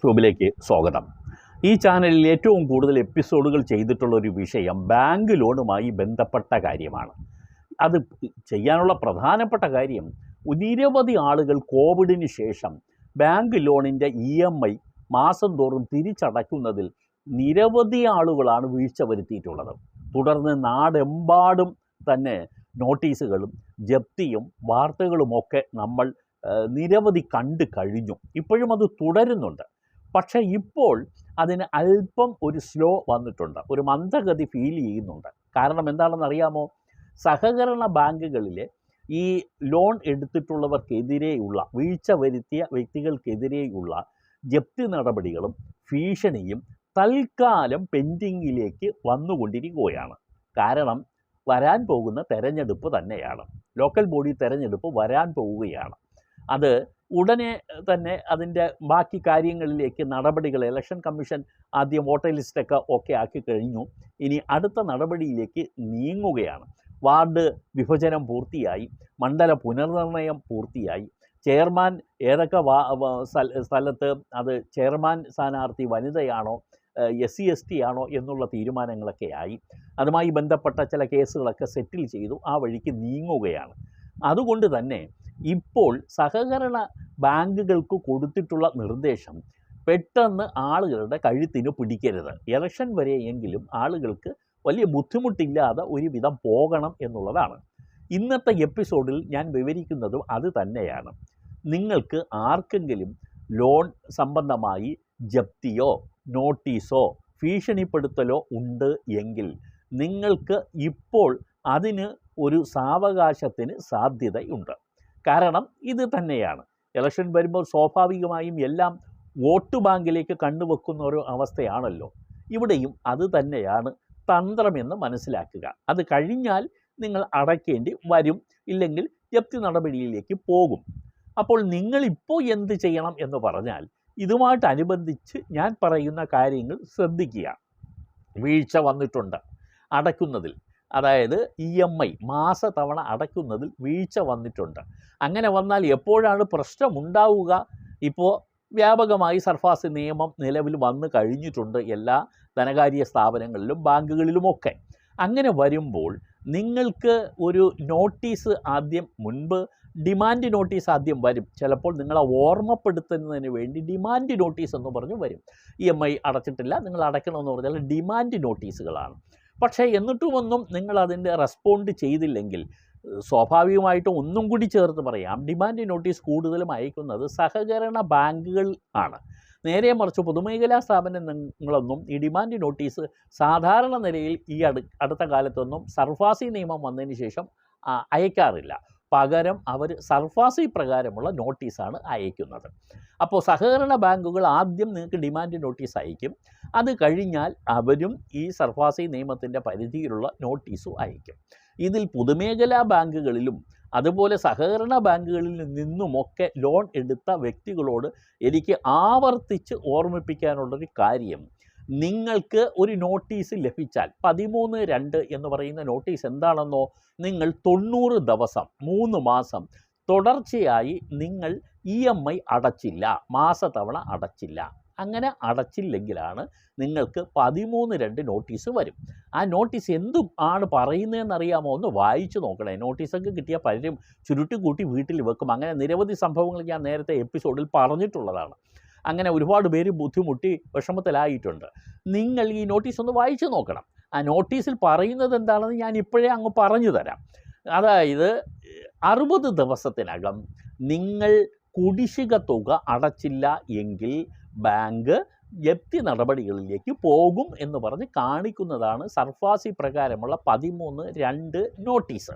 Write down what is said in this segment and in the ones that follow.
ട്യൂബിലേക്ക് സ്വാഗതം. ഈ ചാനലിൽ ഏറ്റവും കൂടുതൽ എപ്പിസോഡുകൾ ചെയ്തിട്ടുള്ള ഒരു വിഷയം ബാങ്ക് ലോണുമായി ബന്ധപ്പെട്ട കാര്യമാണ്. അത് ചെയ്യാനുള്ള പ്രധാനപ്പെട്ട കാര്യം നിരവധി ആളുകൾ കോവിഡിന് ശേഷം ബാങ്ക് ലോണിന്റെ ഇ എം ഐ മാസം തോറും തിരിച്ചടയ്ക്കുന്നതിൽ നിരവധി ആളുകളാണ് വീഴ്ച വരുത്തിയിട്ടുള്ളത്. തുടർന്ന് നാടെമ്പാടും തന്നെ നോട്ടീസുകളും ജപ്തിയും വാർത്തകളുമൊക്കെ നമ്മൾ നിരവധി കണ്ടു കഴിഞ്ഞു. ഇപ്പോഴും അത് തുടരുന്നുണ്ട്. പക്ഷേ ഇപ്പോൾ അതിന് അല്പം ഒരു സ്ലോ വന്നിട്ടുണ്ട്. ഒരു മന്ദഗതി ഫീൽ ചെയ്യുന്നുണ്ട്. കാരണം എന്താണെന്ന് അറിയാമോ സഹകരണ ബാങ്കുകളിൽ ഈ ലോൺ എടുത്തിട്ടുള്ളവർക്കെതിരെയുള്ള വീഴ്ച വരുത്തിയ വ്യക്തികൾക്കെതിരെയുള്ള ജപ്തി നടപടികളും ഭീഷണിയും തൽക്കാലം പെൻഡിങ്ങിലേക്ക് വന്നുകൊണ്ടിരിക്കുകയാണ്. കാരണം വരാൻ പോകുന്ന തെരഞ്ഞെടുപ്പ് തന്നെയാണ്. ലോക്കൽ ബോഡി തെരഞ്ഞെടുപ്പ് വരാൻ പോവുകയാണ്. അത് ഉടനെ തന്നെ അതിന്റെ ബാക്കി കാര്യങ്ങളിലേക്ക് നടപടികൾ ഇലക്ഷൻ കമ്മീഷൻ ആദ്യം വോട്ടർ ലിസ്റ്റൊക്കെ ഓക്കെ ആക്കി കഴിഞ്ഞു. ഇനി അടുത്ത നടപടിയിലേക്ക് നീങ്ങുകയാണ്. വാർഡ് വിഭജനം പൂർത്തിയായി മണ്ഡല പുനർനിർണയം പൂർത്തിയായി. ചെയർമാൻ ഏതൊക്കെ വാ സ്ഥലത്ത് അത് ചെയർമാൻ സ്ഥാനാർത്ഥി വനിതയാണോ എസ് സി എസ് ടി ആണോ എന്നുള്ള തീരുമാനങ്ങളൊക്കെ ആയി. അതുമായി ബന്ധപ്പെട്ട ചില കേസുകളൊക്കെ സെറ്റിൽ ചെയ്തു ആ വഴിക്ക് നീങ്ങുകയാണ്. അതുകൊണ്ട് തന്നെ ഇപ്പോൾ സഹകരണ ബാങ്കുകൾക്ക് കൊടുത്തിട്ടുള്ള നിർദ്ദേശം പെട്ടെന്ന് ആളുകളുടെ കഴുത്തിന് പിടിക്കരുത്. ഇലക്ഷൻ വരെയെങ്കിലും ആളുകൾക്ക് വലിയ ബുദ്ധിമുട്ടില്ലാതെ ഒരുവിധം പോകണം എന്നുള്ളതാണ്. ഇന്നത്തെ എപ്പിസോഡിൽ ഞാൻ വിവരിക്കുന്നതും അത് തന്നെയാണ്. നിങ്ങൾക്ക് ആർക്കെങ്കിലും ലോൺ സംബന്ധമായി ജപ്തിയോ നോട്ടീസോ ഭീഷണിപ്പെടുത്തലോ ഉണ്ട് എങ്കിൽ നിങ്ങൾക്ക് ഇപ്പോൾ അതിന് ഒരു സാവകാശത്തിന് സാധ്യതയുണ്ട്. കാരണം ഇത് തന്നെയാണ്. ഇലക്ഷൻ വരുമ്പോൾ സ്വാഭാവികമായും എല്ലാം വോട്ട് ബാങ്കിലേക്ക് കണ്ണുവെക്കുന്ന ഒരു അവസ്ഥയാണല്ലോ. ഇവിടെയും അത് തന്നെയാണ് തന്ത്രമെന്ന് മനസ്സിലാക്കുക. അത് കഴിഞ്ഞാൽ നിങ്ങൾ അടയ്ക്കേണ്ടി വരും ഇല്ലെങ്കിൽ ജപ്തി നടപടിയിലേക്ക് പോകും. അപ്പോൾ നിങ്ങളിപ്പോൾ എന്ത് ചെയ്യണം എന്ന് പറഞ്ഞാൽ ഇതുമായിട്ടനുബന്ധിച്ച് ഞാൻ പറയുന്ന കാര്യങ്ങൾ ശ്രദ്ധിക്കുക. വീഴ്ച വന്നിട്ടുണ്ട് അടയ്ക്കുന്നതിൽ. അതായത് ഇ എം ഐ മാസത്തവണ അടയ്ക്കുന്നതിൽ വീഴ്ച വന്നിട്ടുണ്ട്. അങ്ങനെ വന്നാൽ എപ്പോഴാണ് പ്രശ്നമുണ്ടാവുക? ഇപ്പോൾ വ്യാപകമായി സർഫാസ് നിയമം നിലവിൽ വന്നു കഴിഞ്ഞിട്ടുണ്ട് എല്ലാ ധനകാര്യ സ്ഥാപനങ്ങളിലും ബാങ്കുകളിലുമൊക്കെ. അങ്ങനെ വരുമ്പോൾ നിങ്ങൾക്ക് ഒരു നോട്ടീസ് ആദ്യം മുൻപ് ഡിമാൻഡ് നോട്ടീസ് ആദ്യം വരും. ചിലപ്പോൾ നിങ്ങളെ ഓർമ്മപ്പെടുത്തുന്നതിന് വേണ്ടി ഡിമാൻഡ് നോട്ടീസ് എന്ന് പറഞ്ഞു വരും. ഇ എം ഐ അടച്ചിട്ടില്ല നിങ്ങൾ അടയ്ക്കണമെന്ന് പറഞ്ഞാൽ ഡിമാൻഡ് നോട്ടീസുകളാണ്. പക്ഷേ എന്നിട്ടുമൊന്നും നിങ്ങൾ അതിന്റെ റെസ്പോണ്ട് ചെയ്തില്ലെങ്കിൽ സ്വാഭാവികമായിട്ടും ഒന്നും കൂടി ചേർത്ത് പറയാം. ഡിമാൻഡ് നോട്ടീസ് കൂടുതലും അയക്കുന്നത് സഹകരണ ബാങ്കുകൾ ആണ്. നേരെ മറിച്ച് പൊതുമേഖലാ സ്ഥാപനങ്ങളൊന്നും ഈ ഡിമാൻഡ് നോട്ടീസ് സാധാരണ നിലയിൽ ഈ അടു അടുത്ത കാലത്തൊന്നും സർഫാസി നിയമം വന്നതിന് ശേഷം അയക്കാറില്ല. പകരം അവർ സർഫാസി പ്രകാരമുള്ള നോട്ടീസാണ് അയക്കുന്നത്. അപ്പോൾ സഹകരണ ബാങ്കുകൾ ആദ്യം നിങ്ങൾക്ക് ഡിമാൻഡ് നോട്ടീസ് അയക്കും. അത് കഴിഞ്ഞാൽ അവരും ഈ സർഫാസി നിയമത്തിന്റെ പരിധിയിലുള്ള നോട്ടീസും അയക്കും. ഇതിൽ പൊതുമേഖലാ ബാങ്കുകളിലും അതുപോലെ സഹകരണ ബാങ്കുകളിൽ നിന്നുമൊക്കെ ലോൺ എടുത്ത വ്യക്തികളോട് എനിക്ക് ആവർത്തിച്ച് ഓർമ്മിപ്പിക്കാനുള്ളൊരു കാര്യം നിങ്ങൾക്ക് ഒരു നോട്ടീസ് ലഭിച്ചാൽ പതിമൂന്ന് രണ്ട് എന്ന് പറയുന്ന നോട്ടീസ് എന്താണെന്നോ നിങ്ങൾ തൊണ്ണൂറ് ദിവസം മൂന്ന് മാസം തുടർച്ചയായി നിങ്ങൾ ഇ എം ഐ അടച്ചില്ല മാസത്തവണ അടച്ചില്ല. അങ്ങനെ അടച്ചില്ലെങ്കിലാണ് നിങ്ങൾക്ക് പതിമൂന്ന് രണ്ട് നോട്ടീസ് വരും. ആ നോട്ടീസ് എന്തു ആണ് പറയുന്നതെന്ന് അറിയാമോ ഒന്ന് വായിച്ചു നോക്കണേ. നോട്ടീസൊക്കെ കിട്ടിയ പലരും ചുരുട്ടി കൂട്ടി വീട്ടിൽ വെക്കും. അങ്ങനെ നിരവധി സംഭവങ്ങൾ ഞാൻ നേരത്തെ എപ്പിസോഡിൽ പറഞ്ഞിട്ടുള്ളതാണ്. അങ്ങനെ ഒരുപാട് പേര് ബുദ്ധിമുട്ടി വിഷമത്തിലായിട്ടുണ്ട്. നിങ്ങൾ ഈ നോട്ടീസ് ഒന്ന് വായിച്ചു നോക്കണം. ആ നോട്ടീസിൽ പറയുന്നത് എന്താണെന്ന് ഞാൻ ഇപ്പോഴേ അങ്ങ് പറഞ്ഞു തരാം. അതായത് അറുപത് ദിവസത്തിനകം നിങ്ങൾ കുടിശിക തുക അടച്ചില്ല എങ്കിൽ ബാങ്ക് ജപ്തി നടപടികളിലേക്ക് പോകും എന്ന് പറഞ്ഞ് കാണിക്കുന്നതാണ് സർഫാസി പ്രകാരമുള്ള പതിമൂന്ന് രണ്ട് നോട്ടീസ്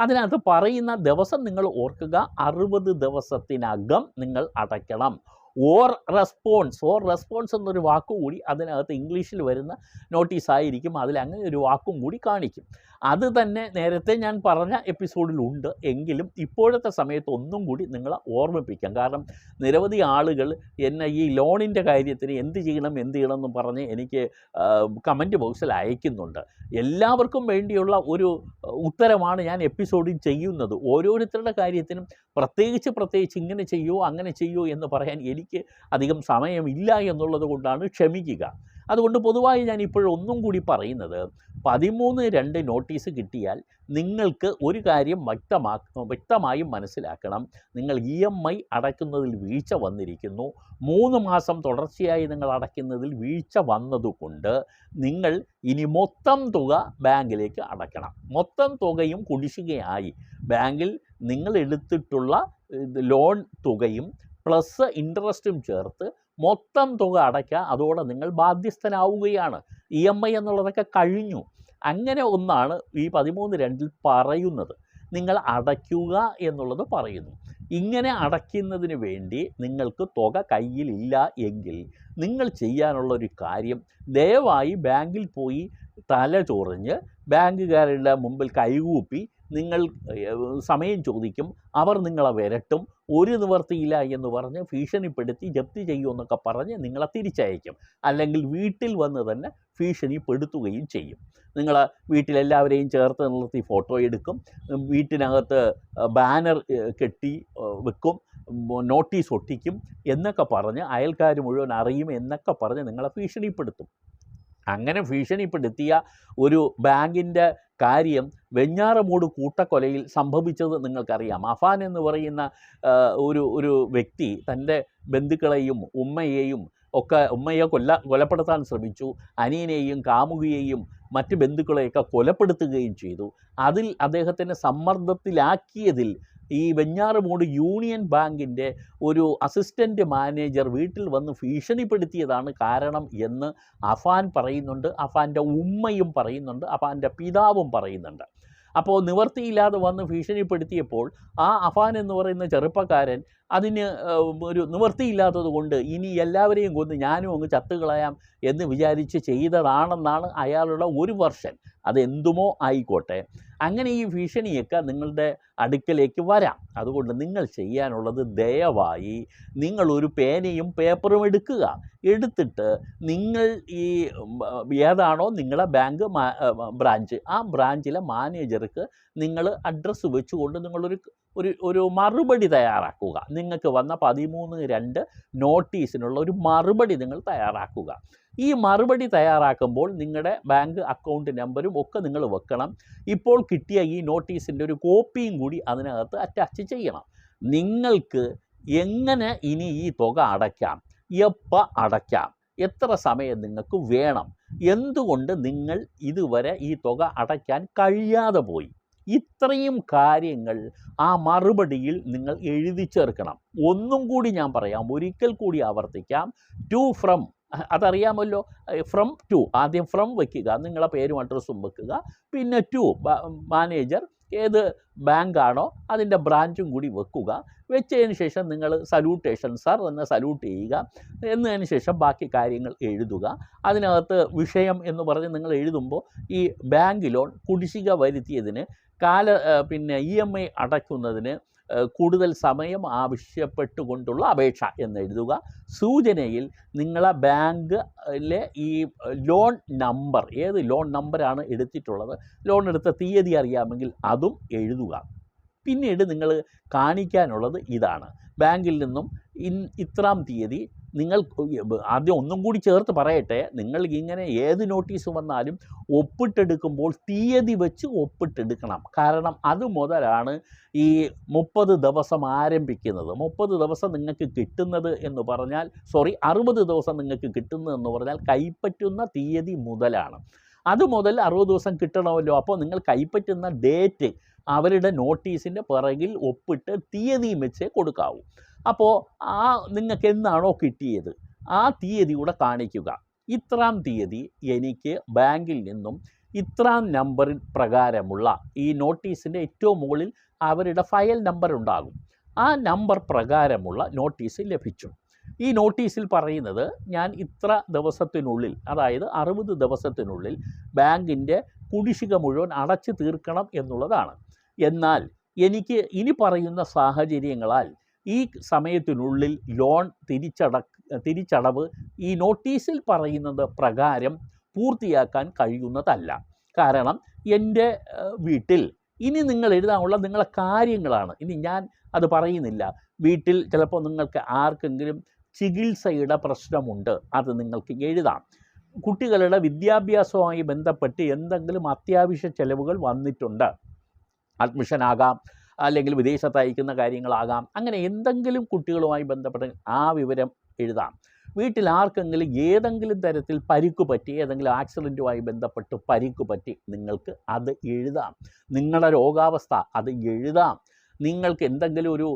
അതിനകത്ത് പറയുന്ന ദിവസം നിങ്ങൾ ഓർക്കുക അറുപത് ദിവസത്തിനകം നിങ്ങൾ അടയ്ക്കണം. ഓർ റെസ്പോൺസ് ഓർ റെസ്പോൺസ് എന്നൊരു വാക്കുകൂടി അതിനകത്ത് ഇംഗ്ലീഷിൽ വരുന്ന നോട്ടീസ് ആയിരിക്കും. അതിൽ അങ്ങനെ ഒരു വാക്കും കൂടി കാണിക്കും. അത് തന്നെ നേരത്തെ ഞാൻ പറഞ്ഞ എപ്പിസോഡിലുണ്ട്. എങ്കിലും ഇപ്പോഴത്തെ സമയത്ത് ഒന്നും കൂടി നിങ്ങളെ ഓർമ്മിപ്പിക്കാം. കാരണം നിരവധി ആളുകൾ എന്നെ ഈ ലോണിന്റെ കാര്യത്തിന് എന്ത് ചെയ്യണം എന്ത് ചെയ്യണം എന്ന് പറഞ്ഞ് എനിക്ക് കമന്റ് ബോക്സിൽ അയക്കുന്നുണ്ട്. എല്ലാവർക്കും വേണ്ടിയുള്ള ഒരു ഉത്തരമാണ് ഞാൻ എപ്പിസോഡിൽ ചെയ്യുന്നത്. ഓരോരുത്തരുടെ കാര്യത്തിനും പ്രത്യേകിച്ച് പ്രത്യേകിച്ച് ഇങ്ങനെ ചെയ്യുമോ അങ്ങനെ ചെയ്യുമോ എന്ന് പറയാൻ എനിക്ക് അധികം സമയമില്ല എന്നുള്ളത് കൊണ്ടാണ് ക്ഷമിക്കുക. അതുകൊണ്ട് പൊതുവായി ഞാൻ ഇപ്പോഴൊന്നും കൂടി പറയുന്നത് പതിമൂന്ന് രണ്ട് നോട്ടീസ് കിട്ടിയാൽ നിങ്ങൾക്ക് ഒരു കാര്യം വ്യക്തമാ വ്യക്തമായും മനസ്സിലാക്കണം. നിങ്ങൾ ഇ എം ഐ അടയ്ക്കുന്നതിൽ വീഴ്ച വന്നിരിക്കുന്നു. മൂന്ന് മാസം തുടർച്ചയായി നിങ്ങൾ അടയ്ക്കുന്നതിൽ വീഴ്ച വന്നതുകൊണ്ട് നിങ്ങൾ ഇനി മൊത്തം തുക ബാങ്കിലേക്ക് അടയ്ക്കണം. മൊത്തം തുകയും കുടിശ്ശികയായി. ബാങ്കിൽ നിങ്ങൾ എടുത്തിട്ടുള്ള ലോൺ തുകയും പ്ലസ് ഇൻട്രസ്റ്റും ചേർത്ത് മൊത്തം തുക അടയ്ക്കുക. അതോടെ നിങ്ങൾ ബാധ്യസ്ഥനാവുകയാണ്. ഇ എം ഐ എന്നുള്ളതൊക്കെ കഴിഞ്ഞു. അങ്ങനെ ഒന്നാണ് ഈ പതിമൂന്ന് രണ്ടിൽ പറയുന്നത്. നിങ്ങൾ അടയ്ക്കുക എന്നുള്ളത് പറയുന്നു. ഇങ്ങനെ അടയ്ക്കുന്നതിന് വേണ്ടി നിങ്ങൾക്ക് തുക കയ്യിലില്ല എങ്കിൽ നിങ്ങൾ ചെയ്യാനുള്ള ഒരു കാര്യം ദയവായി ബാങ്കിൽ പോയി തല ചൊറിഞ്ഞ് ബാങ്കുകാരുടെ മുമ്പിൽ കൈകൂപ്പി നിങ്ങൾ സമയം ചോദിക്കും അവർ നിങ്ങളെ വരട്ടും ഒരു നിവർത്തിയില്ല എന്ന് പറഞ്ഞ് ഭീഷണിപ്പെടുത്തി ജപ്തി ചെയ്യുമെന്നൊക്കെ പറഞ്ഞ് നിങ്ങളെ തിരിച്ചയക്കും. അല്ലെങ്കിൽ വീട്ടിൽ വന്ന് തന്നെ ഭീഷണിപ്പെടുത്തുകയും ചെയ്യും. നിങ്ങൾ വീട്ടിലെല്ലാവരെയും ചേർത്ത് നിർത്തി ഫോട്ടോ എടുക്കും വീട്ടിനകത്ത് ബാനർ കെട്ടി വെക്കും നോട്ടീസ് ഒട്ടിക്കും എന്നൊക്കെ പറഞ്ഞ് അയൽക്കാർ മുഴുവൻ അറിയും എന്നൊക്കെ പറഞ്ഞ് നിങ്ങളെ ഭീഷണിപ്പെടുത്തും. അങ്ങനെ ഭീഷണിപ്പെടുത്തിയ ഒരു ബാങ്കിന്റെ കാര്യം വെഞ്ഞാറമൂട് കൂട്ടക്കൊലയിൽ സംഭവിച്ചത് നിങ്ങൾക്കറിയാം. അഫാൻ എന്ന് പറയുന്ന ഒരു ഒരു വ്യക്തി തന്റെ ബന്ധുക്കളെയും ഉമ്മയെയും ഒക്കെ ഉമ്മയെ കൊല്ല കൊലപ്പെടുത്താൻ ശ്രമിച്ചു. അനിയനെയും കാമുകിയെയും മറ്റ് ബന്ധുക്കളെയൊക്കെ കൊലപ്പെടുത്തുകയും ചെയ്തു. അതിൽ അദ്ദേഹത്തിനെ സമ്മർദ്ദത്തിലാക്കിയതിൽ ഈ വെഞ്ഞാറുമൂട് യൂണിയൻ ബാങ്കിന്റെ ഒരു അസിസ്റ്റന്റ് മാനേജർ വീട്ടിൽ വന്ന് ഭീഷണിപ്പെടുത്തിയതാണ് കാരണം എന്ന് അഫാൻ പറയുന്നുണ്ട്. അഫാന്റെ ഉമ്മയും പറയുന്നുണ്ട്. അഫാന്റെ പിതാവും പറയുന്നുണ്ട്. അപ്പോൾ നിവർത്തിയില്ലാതെ വന്ന് ഭീഷണിപ്പെടുത്തിയപ്പോൾ ആ അഫാൻ എന്ന് പറയുന്ന ചെറുപ്പക്കാരൻ അതിന് ഒരു നിവർത്തിയില്ലാത്തത് കൊണ്ട് ഇനി എല്ലാവരെയും കൊന്ന് ഞാനും അങ്ങ് ചത്തുകളയാം എന്ന് വിചാരിച്ച് ചെയ്തതാണെന്നാണ് അയാളുടെ ഒരു വർഷൻ. അതെന്തുമോ ആയിക്കോട്ടെ. അങ്ങനെ ഈ ഭീഷണിയൊക്കെ നിങ്ങളുടെ അടുക്കലേക്ക് വരാം. അതുകൊണ്ട് നിങ്ങൾ ചെയ്യാനുള്ളത് ദയവായി നിങ്ങളൊരു പേനയും പേപ്പറും എടുക്കുക. എടുത്തിട്ട് നിങ്ങൾ ഈ ഏതാണോ നിങ്ങളെ ബാങ്ക് ബ്രാഞ്ച്. ആ ബ്രാഞ്ചിലെ മാനേജർക്ക് നിങ്ങൾ അഡ്രസ്സ് വെച്ചുകൊണ്ട് നിങ്ങളൊരു ഒരു ഒരു മറുപടി തയ്യാറാക്കുക. നിങ്ങൾക്ക് വന്ന പതിമൂന്ന് രണ്ട് നോട്ടീസിനുള്ള ഒരു മറുപടി നിങ്ങൾ തയ്യാറാക്കുക. ഈ മറുപടി തയ്യാറാക്കുമ്പോൾ നിങ്ങളുടെ ബാങ്ക് അക്കൗണ്ട് നമ്പരും ഒക്കെ നിങ്ങൾ വെക്കണം. ഇപ്പോൾ കിട്ടിയ ഈ നോട്ടീസിന്റെ ഒരു കോപ്പിയും കൂടി അതിനകത്ത് അറ്റാച്ച് ചെയ്യണം. നിങ്ങൾക്ക് എങ്ങനെ ഇനി ഈ തുക അടയ്ക്കാം? എപ്പോൾ അടയ്ക്കാം? എത്ര സമയം നിങ്ങൾക്ക് വേണം? എന്തുകൊണ്ട് നിങ്ങൾ ഇതുവരെ ഈ തുക അടയ്ക്കാൻ കഴിയാതെ പോയി? ഇത്രയും കാര്യങ്ങൾ ആ മറുപടിയിൽ നിങ്ങൾ എഴുതി ചേർക്കണം. ഒന്നും കൂടി ഞാൻ പറയാം. ഒരിക്കൽ കൂടി ആവർത്തിക്കാം. ടു ഫ്രം അതറിയാമല്ലോ? ഫ്രം ടു ആദ്യം ഫ്രം വെക്കുക നിങ്ങളെ പേരും അഡ്രസ്സും വെക്കുക. പിന്നെ ടു മാനേജർ ഏത് ബാങ്കാണോ അതിന്റെ ബ്രാഞ്ചും കൂടി വെക്കുക. വെച്ചതിന് ശേഷം നിങ്ങൾ സല്യൂട്ടേഷൻ സർ എന്ന് സല്യൂട്ട് ചെയ്യുക. എന്നതിന് ശേഷം ബാക്കി കാര്യങ്ങൾ എഴുതുക. അതിനകത്ത് വിഷയം എന്ന് പറഞ്ഞ് നിങ്ങൾ എഴുതുമ്പോൾ ഈ ബാങ്ക് ലോൺ കുടിശ്ശിക വരുത്തിയതിന് കാല പിന്നെ ഇ എം ഐ അടയ്ക്കുന്നതിന് കൂടുതൽ സമയം ആവശ്യപ്പെട്ടുകൊണ്ടുള്ള അപേക്ഷ എന്ന് എഴുതുക. സൂചനയിൽ നിങ്ങളെ ബാങ്കിലെ ഈ ലോൺ നമ്പർ ഏത് ലോൺ നമ്പറാണ് എടുത്തിട്ടുള്ളത് ലോൺ എടുത്ത തീയതി അറിയാമെങ്കിൽ അതും എഴുതുക. പിന്നീട് നിങ്ങൾ കാണിക്കാനുള്ളത് ഇതാണ്. ബാങ്കിൽ നിന്നും ഇൻ ഇത്രാം തീയതി നിങ്ങൾ ആദ്യം ഒന്നും കൂടി ചേർത്ത് പറയട്ടെ. നിങ്ങൾ ഇങ്ങനെ ഏത് നോട്ടീസ് വന്നാലും ഒപ്പിട്ടെടുക്കുമ്പോൾ തീയതി വെച്ച് ഒപ്പിട്ടെടുക്കണം. കാരണം അത് മുതലാണ് ഈ മുപ്പത് ദിവസം ആരംഭിക്കുന്നത്. മുപ്പത് ദിവസം നിങ്ങൾക്ക് കിട്ടുന്നത് എന്ന് പറഞ്ഞാൽ സോറി അറുപത് ദിവസം നിങ്ങൾക്ക് കിട്ടുന്നത് എന്ന് പറഞ്ഞാൽ കൈപ്പറ്റുന്ന തീയതി മുതലാണ്. അത് മുതൽ അറുപത് ദിവസം കിട്ടണമല്ലോ. അപ്പോൾ നിങ്ങൾ കൈപ്പറ്റുന്ന ഡേറ്റ് അവരുടെ നോട്ടീസിന്റെ പിറകിൽ ഒപ്പിട്ട് തീയതിയും വെച്ചേ കൊടുക്കാവൂ. അപ്പോൾ ആ നിങ്ങൾക്ക് എന്നാണോ കിട്ടിയത് ആ തീയതി കൂടെ കാണിക്കുക. ഇത്രാം തീയതി എനിക്ക് ബാങ്കിൽ നിന്നും ഇത്രാം നമ്പറിൽ പ്രകാരമുള്ള ഈ നോട്ടീസിന്റെ ഏറ്റവും മുകളിൽ അവരുടെ ഫയൽ നമ്പർ ഉണ്ടാകും. ആ നമ്പർ പ്രകാരമുള്ള നോട്ടീസ് ലഭിച്ചു. ഈ നോട്ടീസിൽ പറയുന്നത് ഞാൻ ഇത്ര ദിവസത്തിനുള്ളിൽ അതായത് അറുപത് ദിവസത്തിനുള്ളിൽ ബാങ്കിന്റെ കുടിശ്ശിക മുഴുവൻ അടച്ചു തീർക്കണം എന്നുള്ളതാണ്. എന്നാൽ എനിക്ക് ഇനി പറയുന്ന സാഹചര്യങ്ങളാൽ ഈ സമയത്തിനുള്ളിൽ ലോൺ തിരിച്ചട തിരിച്ചടവ് ഈ നോട്ടീസിൽ പറയുന്നത് പ്രകാരം പൂർത്തിയാക്കാൻ കഴിയുന്നതല്ല. കാരണം എന്റെ വീട്ടിൽ ഇനി നിങ്ങൾ എഴുതാനുള്ള നിങ്ങളെ കാര്യങ്ങളാണ്. ഇനി ഞാൻ അത് പറയുന്നില്ല. വീട്ടിൽ ചിലപ്പോൾ നിങ്ങൾക്ക് ആർക്കെങ്കിലും ചികിത്സയുടെ പ്രശ്നമുണ്ട് അത് നിങ്ങൾക്ക് എഴുതാം. കുട്ടികളുടെ വിദ്യാഭ്യാസവുമായി ബന്ധപ്പെട്ട് എന്തെങ്കിലും അത്യാവശ്യ ചെലവുകൾ വന്നിട്ടുണ്ട്. അഡ്മിഷൻ ആകാം അല്ലെങ്കിൽ വിദേശത്ത് അയക്കുന്ന കാര്യങ്ങളാകാം. അങ്ങനെ എന്തെങ്കിലും കുട്ടികളുമായി ബന്ധപ്പെട്ട ആ വിവരം എഴുതാം. വീട്ടിൽ ആർക്കെങ്കിലും ഏതെങ്കിലും തരത്തിൽ പരിക്ക് പറ്റി ഏതെങ്കിലും ആക്സിഡന്റുമായി ബന്ധപ്പെട്ട് പരിക്ക് പറ്റി നിങ്ങൾക്ക് അത് എഴുതാം. നിങ്ങളുടെ രോഗാവസ്ഥ അത് എഴുതാം. നിങ്ങൾക്ക് എന്തെങ്കിലും ഒരു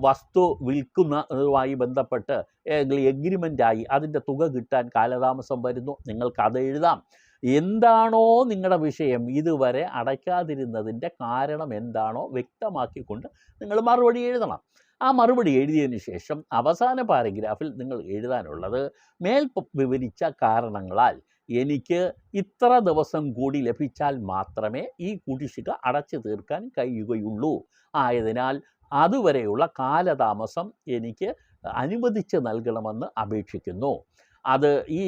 വസ്തു വിൽക്കുന്നതുമായി ബന്ധപ്പെട്ട് ഏതെങ്കിലും എഗ്രിമെന്റ് ആയി അതിന്റെ തുക കിട്ടാൻ കാലതാമസം വരുന്നു. നിങ്ങൾക്ക് അത് എഴുതാം. എന്താണോ നിങ്ങളുടെ വിഷയം ഇതുവരെ അടയ്ക്കാതിരുന്നതിന്റെ കാരണം എന്താണോ വ്യക്തമാക്കിക്കൊണ്ട് നിങ്ങൾ മറുപടി എഴുതണം. ആ മറുപടി എഴുതിയതിന് ശേഷം അവസാന പാരഗ്രാഫിൽ നിങ്ങൾ എഴുതാനുള്ളത് മേൽ വിവരിച്ച കാരണങ്ങളാൽ എനിക്ക് ഇത്ര ദിവസം കൂടി ലഭിച്ചാൽ മാത്രമേ ഈ കുടിശ്ശിക അടച്ചു തീർക്കാൻ കഴിയുകയുള്ളൂ. ആയതിനാൽ അതുവരെയുള്ള കാലതാമസം എനിക്ക് അനുവദിച്ച് നൽകണമെന്ന് അപേക്ഷിക്കുന്നു. അത് ഈ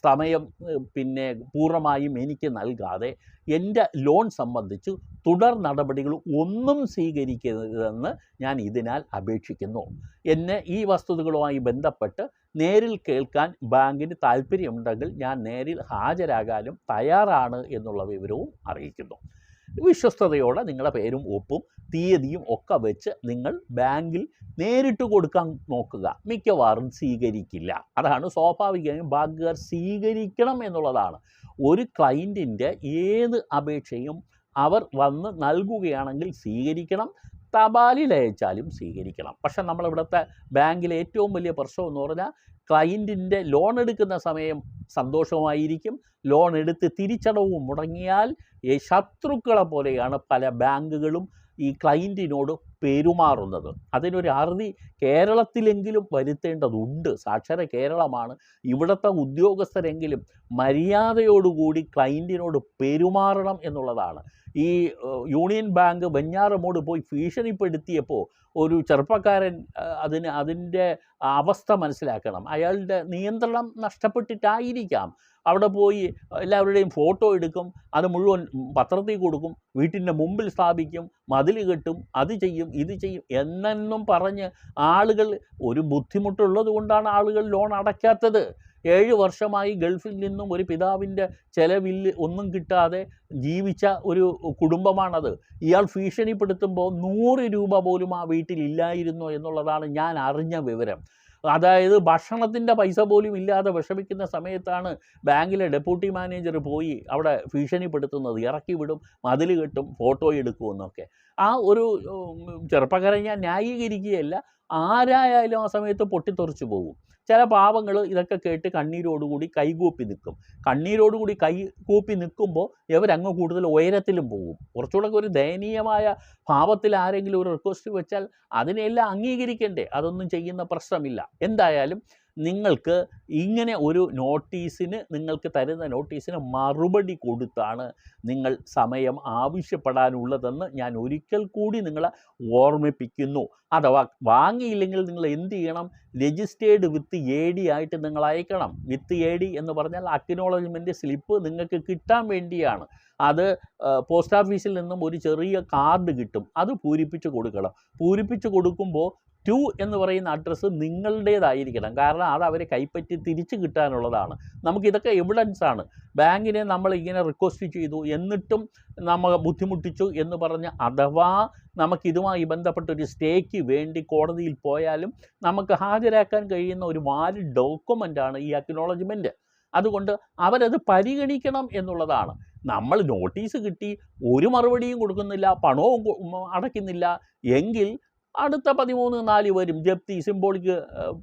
സമയം പിന്നെ പൂർണമായും എനിക്ക് നൽകാതെ എന്റെ ലോൺ സംബന്ധിച്ച് തുടർ നടപടികൾ ഒന്നും സ്വീകരിക്കരുതെന്ന് ഞാൻ ഇതിനാൽ അപേക്ഷിക്കുന്നു. എന്നെ ഈ വസ്തുതകളുമായി ബന്ധപ്പെട്ട് നേരിൽ കേൾക്കാൻ ബാങ്കിന് താല്പര്യമുണ്ടെങ്കിൽ ഞാൻ നേരിൽ ഹാജരാകാനും തയ്യാറാണ് എന്നുള്ള വിവരവും അറിയിക്കുന്നു. വിശ്വസ്തയോടെ നിങ്ങളുടെ പേരും ഒപ്പും തീയതിയും ഒക്കെ വെച്ച് നിങ്ങൾ ബാങ്കിൽ നേരിട്ട് കൊടുക്കാൻ നോക്കുക. മിക്കവാറും സ്വീകരിക്കില്ല. അതാണ് സ്വാഭാവികമായും ബാങ്കുകാർ സ്വീകരിക്കണം എന്നുള്ളതാണ്. ഒരു ക്ലയന്റിന്റെ ഏത് അപേക്ഷയും അവർ വന്ന് നൽകുകയാണെങ്കിൽ സ്വീകരിക്കണം. തപാലിൽ അയച്ചാലും സ്വീകരിക്കണം. പക്ഷേ നമ്മളിവിടുത്തെ ബാങ്കിലെ ഏറ്റവും വലിയ പ്രശ്നം എന്ന് പറഞ്ഞാൽ ക്ലയന്റിന്റെ ലോൺ എടുക്കുന്ന സമയം സന്തോഷമായിരിക്കും. ലോൺ എടുത്ത് തിരിച്ചടവും മുടങ്ങിയാൽ ഈ ശത്രുക്കളെ പോലെയാണ് പല ബാങ്കുകളും ഈ ക്ലയന്റിനോട് പെരുമാറുന്നത്. അതിനൊരു അറുതി കേരളത്തിലെങ്കിലും വരുത്തേണ്ടതുണ്ട്. സാക്ഷര കേരളമാണ്. ഇവിടുത്തെ ഉദ്യോഗസ്ഥരെങ്കിലും മര്യാദയോടുകൂടി ക്ലയന്റിനോട് പെരുമാറണം എന്നുള്ളതാണ്. ഈ യൂണിയൻ ബാങ്ക് വെഞ്ഞാറമോട് പോയി ഭീഷണിപ്പെടുത്തിയപ്പോൾ ഒരു ചെറുപ്പക്കാരൻ അതിന് അതിന്റെ അവസ്ഥ മനസ്സിലാക്കണം. അയാളുടെ നിയന്ത്രണം നഷ്ടപ്പെട്ടിട്ടായിരിക്കാം. അവിടെ പോയി എല്ലാവരുടെയും ഫോട്ടോ എടുക്കും അത് മുഴുവൻ പത്രത്തിൽ കൊടുക്കും വീട്ടിന്റെ മുമ്പിൽ സ്ഥാപിക്കും മതിൽ കെട്ടും അത് ചെയ്യും ഇത് ചെയ്യും എന്നെന്നും പറഞ്ഞ് ആളുകൾ ഒരു ബുദ്ധിമുട്ടുള്ളത് കൊണ്ടാണ് ആളുകൾ ലോൺ അടയ്ക്കാത്തത്. ഏഴ് വർഷമായി ഗൾഫിൽ നിന്നും ഒരു പിതാവിന്റെ ചെലവിൽ ഒന്നും കിട്ടാതെ ജീവിച്ച ഒരു കുടുംബമാണത്. ഇയാൾ ഭീഷണിപ്പെടുത്തുമ്പോൾ നൂറ് രൂപ പോലും ആ വീട്ടിലില്ലായിരുന്നു എന്നുള്ളതാണ് ഞാൻ അറിഞ്ഞ വിവരം. അതായത് ഭക്ഷണത്തിന്റെ പൈസ പോലും ഇല്ലാതെ വിഷമിക്കുന്ന സമയത്താണ് ബാങ്കിലെ ഡെപ്യൂട്ടി മാനേജർ പോയി അവിടെ ഭീഷണിപ്പെടുത്തുന്നത്. ഇറക്കി വിടും മതിൽ കെട്ടും ഫോട്ടോ എടുക്കുമെന്നൊക്കെ ആ ഒരു ചെറുപ്പക്കാരെ ഞാൻ ന്യായീകരിക്കുകയല്ല ആരായാലും ആ സമയത്ത് പൊട്ടിത്തെറിച്ചു പോകും. ചില പാവങ്ങൾ ഇതൊക്കെ കേട്ട് കണ്ണീരോടുകൂടി കൈകൂപ്പി നിൽക്കും. കണ്ണീരോടുകൂടി കൈ കൂപ്പി നിൽക്കുമ്പോൾ ഇവരങ്ങ് കൂടുതൽ ഉയരത്തിലും പോകും. കുറച്ചുകൂടെ ഒരു ദയനീയമായ ഭാവത്തിൽ ആരെങ്കിലും ഒരു റിക്വസ്റ്റ് വെച്ചാൽ അതിനെല്ലാം അംഗീകരിക്കണ്ടേ? അതൊന്നും ചെയ്യുന്ന പ്രശ്നമില്ല. എന്തായാലും നിങ്ങൾക്ക് ഇങ്ങനെ ഒരു നോട്ടീസിന് നിങ്ങൾക്ക് തരുന്ന നോട്ടീസിന് മറുപടി കൊടുത്താണ് നിങ്ങൾ സമയം ആവശ്യപ്പെടാനുള്ളതെന്ന് ഞാൻ ഒരിക്കൽ കൂടി നിങ്ങളെ ഓർമ്മിപ്പിക്കുന്നു. അഥവാ വാങ്ങിയില്ലെങ്കിൽ നിങ്ങൾ എന്ത് ചെയ്യണം? രജിസ്റ്റേർഡ് വിത്ത് എ ഡി ആയിട്ട് നിങ്ങൾ അയക്കണം. വിത്ത് എ ഡി എന്ന് പറഞ്ഞാൽ അക്നോളജ്മെന്റ് സ്ലിപ്പ് നിങ്ങൾക്ക് കിട്ടാൻ വേണ്ടിയാണ്. അത് പോസ്റ്റ് ഓഫീസിൽ നിന്നും ഒരു ചെറിയ കാർഡ് കിട്ടും. അത് പൂരിപ്പിച്ച് കൊടുക്കണം. പൂരിപ്പിച്ച് കൊടുക്കുമ്പോൾ ടു എന്ന് പറയുന്ന അഡ്രസ്സ് നിങ്ങളുടേതായിരിക്കണം. കാരണം അത് അവരെ കൈപ്പറ്റി തിരിച്ച് കിട്ടാനുള്ളതാണ്. നമുക്കിതൊക്കെ എവിഡൻസ് ആണ്. ബാങ്കിനെ നമ്മൾ ഇങ്ങനെ റിക്വസ്റ്റ് ചെയ്തു. എന്നിട്ടും നമ്മൾ ബുദ്ധിമുട്ടിച്ചു എന്ന് പറഞ്ഞ് അഥവാ നമുക്കിതുമായി ബന്ധപ്പെട്ട ഒരു സ്റ്റേക്ക് വേണ്ടി കോടതിയിൽ പോയാലും നമുക്ക് ഹാജരാക്കാൻ കഴിയുന്ന ഒരു വാലിഡ് ഡോക്യുമെന്റാണ് ഈ അക്നോളജ്മെന്റ് അതുകൊണ്ട് അവരത് പരിഗണിക്കണം എന്നുള്ളതാണ്. നമ്മൾ നോട്ടീസ് കിട്ടി. ഒരു മറുപടിയും കൊടുക്കുന്നില്ല. പണവും അടയ്ക്കുന്നില്ല. എങ്കിൽ അടുത്ത പതിമൂന്ന് നാല് വരും. ജപ്തി സിംബോളിക്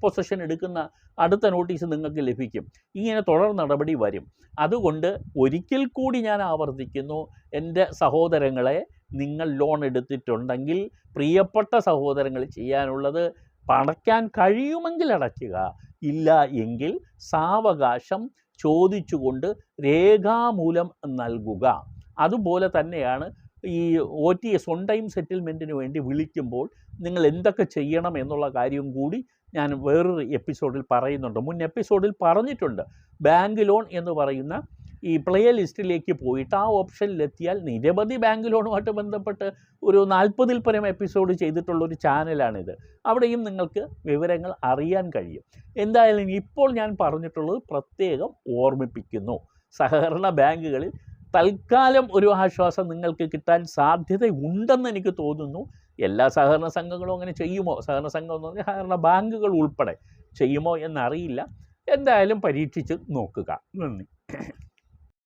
പൊസഷൻ എടുക്കുന്ന അടുത്ത നോട്ടീസ് നിങ്ങൾക്ക് ലഭിക്കും. ഇങ്ങനെ തുടർ നടപടി വരും. അതുകൊണ്ട് ഒരിക്കൽ കൂടി ഞാൻ ആവർത്തിക്കുന്നു എന്റെ സഹോദരങ്ങളെ നിങ്ങൾ ലോൺ എടുത്തിട്ടുണ്ടെങ്കിൽ പ്രിയപ്പെട്ട സഹോദരങ്ങൾ ചെയ്യാനുള്ളത് പടയ്ക്കാൻ കഴിയുമെങ്കിൽ അടയ്ക്കുക. ഇല്ല എങ്കിൽ സാവകാശം ചോദിച്ചുകൊണ്ട് രേഖാമൂലം നൽകുക. അതുപോലെ തന്നെയാണ് ഈ O T S one time സെറ്റിൽമെന്റിന് വേണ്ടി വിളിക്കുമ്പോൾ നിങ്ങൾ എന്തൊക്കെ ചെയ്യണം എന്നുള്ള കാര്യം കൂടി ഞാൻ വേറൊരു എപ്പിസോഡിൽ പറയുന്നുണ്ട്. മുൻ എപ്പിസോഡിൽ പറഞ്ഞിട്ടുണ്ട്. ബാങ്ക് ലോൺ എന്ന് പറയുന്ന ഈ പ്ലേ ലിസ്റ്റിലേക്ക് പോയിട്ട് ആ ഓപ്ഷനിലെത്തിയാൽ നിരവധി ബാങ്ക് ലോണുമായിട്ട് ബന്ധപ്പെട്ട് ഒരു നാൽപ്പതിൽ പരം എപ്പിസോഡ് ചെയ്തിട്ടുള്ളൊരു ചാനലാണിത്. അവിടെയും നിങ്ങൾക്ക് വിവരങ്ങൾ അറിയാൻ കഴിയും. എന്തായാലും ഇപ്പോൾ ഞാൻ പറഞ്ഞിട്ടുള്ളത് പ്രത്യേകം ഓർമ്മിപ്പിക്കുന്നു. സഹകരണ ബാങ്കുകളിൽ തൽക്കാലം ഒരു ആശ്വാസം നിങ്ങൾക്ക് കിട്ടാൻ സാധ്യതയുണ്ടെന്ന് എനിക്ക് തോന്നുന്നു. എല്ലാ സഹകരണ സംഘങ്ങളും അങ്ങനെ ചെയ്യുമോ? സഹകരണ സംഘം എന്ന് പറഞ്ഞാൽ സഹകരണ ബാങ്കുകൾ ഉൾപ്പെടെ ചെയ്യുമോ എന്നറിയില്ല. എന്തായാലും പരീക്ഷിച്ച് നോക്കുക. നന്ദി.